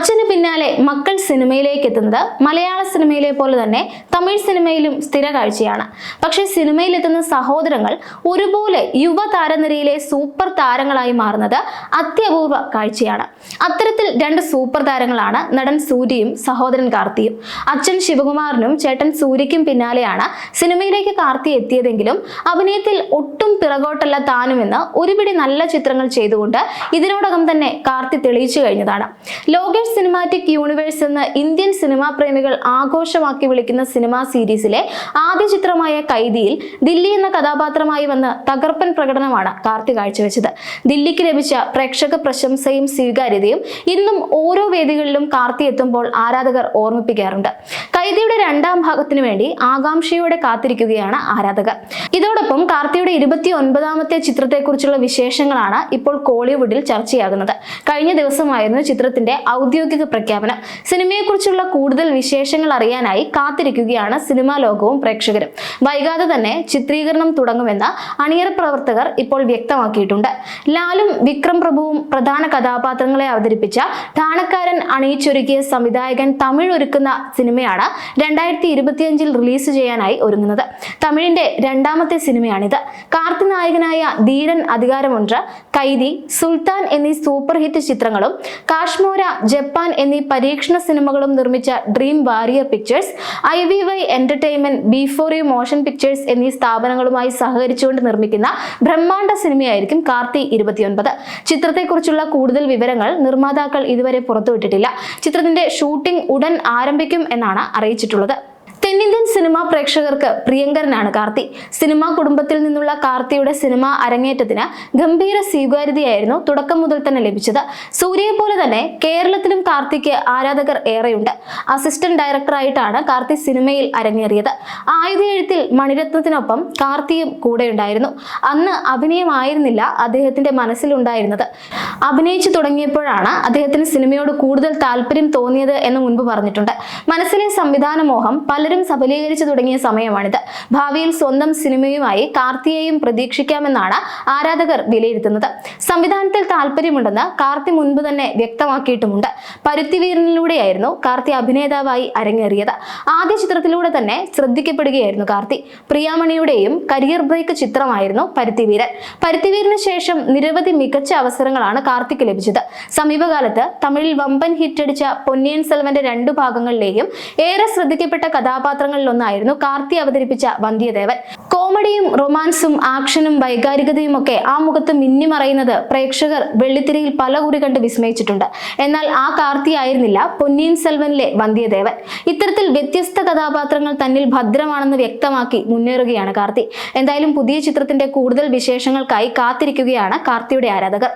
അച്ഛന് പിന്നാലെ മക്കൾ സിനിമയിലേക്ക് എത്തുന്നത് മലയാള സിനിമയിലെ പോലെ തന്നെ തമിഴ് സിനിമയിലും സ്ഥിര കാഴ്ചയാണ്. പക്ഷേ സിനിമയിൽ എത്തുന്ന സഹോദരങ്ങൾ ഒരുപോലെ യുവ താരനിരയിലെ സൂപ്പർ താരങ്ങളായി മാറുന്നത് അത്യപൂർവ കാഴ്ചയാണ്. അത്തരത്തിൽ രണ്ട് സൂപ്പർ താരങ്ങളാണ് നടൻ സൂര്യയും സഹോദരൻ കാർത്തിയും. അച്ഛൻ ശിവകുമാറിനും ചേട്ടൻ സൂര്യയ്ക്കും പിന്നാലെയാണ് സിനിമയിലേക്ക് കാർത്തി എത്തിയതെങ്കിലും അഭിനയത്തിൽ ഒട്ടും പിറകോട്ടല്ല താനുമെന്ന് ഒരുപിടി നല്ല ചിത്രങ്ങൾ ചെയ്തുകൊണ്ട് ഇതിനോടകം തന്നെ കാർത്തി തെളിയിച്ചു കഴിഞ്ഞതാണ്. ലോകേഷ് സിനിമാറ്റിക് യൂണിവേഴ്സ് എന്ന് ഇന്ത്യൻ സിനിമാ പ്രേമികൾ ആഘോഷമാക്കി വിളിക്കുന്ന സിനിമാ സീരീസിലെ ആദ്യ ചിത്രമായ കൈദിയിൽ ദില്ലി എന്ന കഥാപാത്രമായി വന്ന് തകർപ്പൻ പ്രകടനമാണ് കാർത്തി കാഴ്ചവെച്ചത്. ദില്ലിക്ക് ലഭിച്ച പ്രേക്ഷക പ്രശംസയും സ്വീകാര്യതയും ഇന്നും ഓരോ വേദികളിലും കാർത്തി എത്തുമ്പോൾ ആരാധകർ ഓർമ്മിപ്പിക്കാറുണ്ട്. കൈദിയുടെ രണ്ടാം ഭാഗത്തിനു വേണ്ടി ആകാംക്ഷയോടെ കാത്തിരിക്കുകയാണ് ആരാധകർ. ഇതോടൊപ്പം കാർത്തിയുടെ ഇരുപത്തി ഒൻപതാമത്തെ ചിത്രത്തെക്കുറിച്ചുള്ള വിശേഷങ്ങളാണ് ഇപ്പോൾ കോളിവുഡിൽ ചർച്ചയാകുന്നത്. കഴിഞ്ഞ ദിവസമായിരുന്നു ചിത്രത്തിന്റെ പ്രഖ്യാപനം. സിനിമയെക്കുറിച്ചുള്ള കൂടുതൽ വിശേഷങ്ങൾ അറിയാനായി കാത്തിരിക്കുകയാണ് സിനിമാ ലോകവും പ്രേക്ഷകരും. വൈകാതെ തന്നെ ചിത്രീകരണം തുടങ്ങുമെന്ന് അണിയറ പ്രവർത്തകർ ഇപ്പോൾ വ്യക്തമാക്കിയിട്ടുണ്ട്. ലാലും വിക്രം പ്രഭുവും പ്രധാന കഥാപാത്രങ്ങളെ അവതരിപ്പിച്ച ഠാണക്കാരൻ അണിയിച്ചൊരുക്കിയ സംവിധായകൻ തമിഴ് ഒരുക്കുന്ന സിനിമയാണ് രണ്ടായിരത്തി ഇരുപത്തിയഞ്ചിൽ റിലീസ് ചെയ്യാനായി ഒരുങ്ങുന്നത്. തമിഴിന്റെ രണ്ടാമത്തെ സിനിമയാണിത്. കാർത്തി നായകനായ ധീരൻ അധികാരമുണ്ട്. കൈദി സുൽത്താൻ എന്നീ സൂപ്പർ ഹിറ്റ് ചിത്രങ്ങളും കാശ്മോര ജപ്പാൻ എന്നീ പരീക്ഷണ സിനിമകളും നിർമ്മിച്ച Dream Warrior Pictures I V Y Entertainment B four U Motion Pictures എന്നീ സ്ഥാപനങ്ങളുമായി സഹകരിച്ചുകൊണ്ട് നിർമ്മിക്കുന്ന ബ്രഹ്മാണ്ഡ സിനിമയായിരിക്കും കാർത്തി ഇരുപത്തിയൊൻപത്. ചിത്രത്തെക്കുറിച്ചുള്ള കൂടുതൽ വിവരങ്ങൾ നിർമ്മാതാക്കൾ ഇതുവരെ പുറത്തുവിട്ടിട്ടില്ല. ചിത്രത്തിന്റെ ഷൂട്ടിംഗ് ഉടൻ ആരംഭിക്കും എന്നാണ് അറിയിച്ചിട്ടുള്ളത്. തെന്നിന്ത്യൻ സിനിമാ പ്രേക്ഷകർക്ക് പ്രിയങ്കരനാണ് കാർത്തി. സിനിമാ കുടുംബത്തിൽ നിന്നുള്ള കാർത്തിയുടെ സിനിമാ അരങ്ങേറ്റത്തിന് ഗംഭീര സ്വീകാര്യതയായിരുന്നു തുടക്കം മുതൽ തന്നെ ലഭിച്ചത്. സൂര്യയെ പോലെ തന്നെ കേരളത്തിലും കാർത്തിക്ക് ആരാധകർ ഏറെയുണ്ട്. അസിസ്റ്റന്റ് ഡയറക്ടറായിട്ടാണ് കാർത്തി സിനിമയിൽ അരങ്ങേറിയത്. ആയുധ എഴുത്തിൽ മണിരത്നത്തിനൊപ്പം കാർത്തിയും കൂടെയുണ്ടായിരുന്നു. അന്ന് അഭിനയമായിരുന്നില്ല അദ്ദേഹത്തിന്റെ മനസ്സിലുണ്ടായിരുന്നത്. അഭിനയിച്ചു തുടങ്ങിയപ്പോഴാണ് അദ്ദേഹത്തിന് സിനിമയോട് കൂടുതൽ താല്പര്യം തോന്നിയത് എന്ന് മുൻപ് പറഞ്ഞിട്ടുണ്ട്. മനസ്സിലെ സംവിധാന മോഹം പലരും സഫലീകരിച്ചു തുടങ്ങിയ സമയമാണിത്. ഭാവിയിൽ സ്വന്തം സിനിമയുമായി കാർത്തിയെയും പ്രതീക്ഷിക്കാമെന്നാണ് ആരാധകർ വിലയിരുത്തുന്നത്. സംവിധാനത്തിൽ താല്പര്യമുണ്ടെന്ന് കാർത്തി മുൻപ് തന്നെ വ്യക്തമാക്കിയിട്ടുമുണ്ട്. പരുത്തിവീരനിലൂടെയായിരുന്നു കാർത്തി അഭിനേതാവായി അരങ്ങേറിയത്. ആദ്യ ചിത്രത്തിലൂടെ തന്നെ ശ്രദ്ധിക്കപ്പെടുകയായിരുന്നു കാർത്തി. പ്രിയാമണിയുടെയും കരിയർ ബ്രേക്ക് ചിത്രമായിരുന്നു പരുത്തിവീരൻ. പരുത്തിവീരന് ശേഷം നിരവധി മികച്ച അവസരങ്ങളാണ് കാർത്തിക്ക് ലഭിച്ചത്. സമീപകാലത്ത് തമിഴിൽ വമ്പൻ ഹിറ്റടിച്ച പൊന്നിയൻ സെൽവന്റെ രണ്ടു ഭാഗങ്ങളിലെയും ഏറെ ശ്രദ്ധിക്കപ്പെട്ട കഥാപാത്രങ്ങളിലൊന്നായിരുന്നു കാർത്തി അവതരിപ്പിച്ച വന്ധ്യദേവൻ. കോമഡിയും റൊമാൻസും ആക്ഷനും വൈകാരികതയും ഒക്കെ ആ മുഖത്ത് മിന്നിമറയുന്നത് പ്രേക്ഷകർ വെള്ളിത്തിരയിൽ പല കുറി കണ്ട് വിസ്മയിച്ചിട്ടുണ്ട്. എന്നാൽ ആ കാർത്തി ആയിരുന്നില്ല പൊന്നിയൻ സെൽവനിലെ വന്ധ്യദേവൻ. ഇത്തരത്തിൽ വ്യത്യസ്ത കഥാപാത്രങ്ങൾ തന്നിൽ ഭദ്രമാണെന്ന് വ്യക്തമാക്കി മുന്നേറുകയാണ് കാർത്തി. എന്തായാലും പുതിയ ചിത്രത്തിന്റെ കൂടുതൽ വിശേഷങ്ങൾക്കായി കാത്തിരിക്കുകയാണ് കാർത്തിയുടെ ആരാധകർ.